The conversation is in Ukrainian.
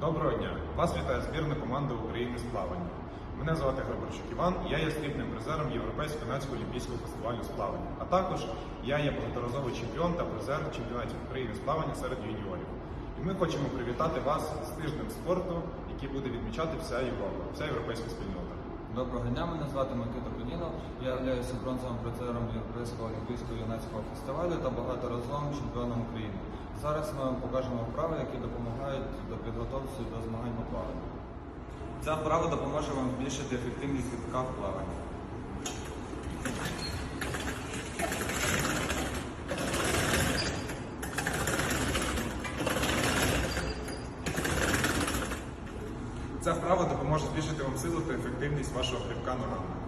Доброго дня! Вас вітає збірна команда України з плавання. Мене звати Грабарчук Іван, я є срібним призером Європейського юнацького олімпійського фестивалю з плавання. А також я є багаторазовий чемпіон та призер чемпіонатів України з плавання серед юніорів. І ми хочемо привітати вас з тижнем спорту, який буде відмічати вся Європа, вся європейська спільнота. Доброго дня, мене звати Микита Конінов. Я являюся бронзовим призером Європейського олімпійського юнацького фестивалю та багаторазовим чемпіоном України. Зараз ми вам покажемо вправи, які допомагають до підготовці до змагань по плаванню. Ця вправа допоможе вам збільшити ефективність китка в плаванні. Ця вправа допоможе збільшити вам силу та ефективність вашого хребка ногами.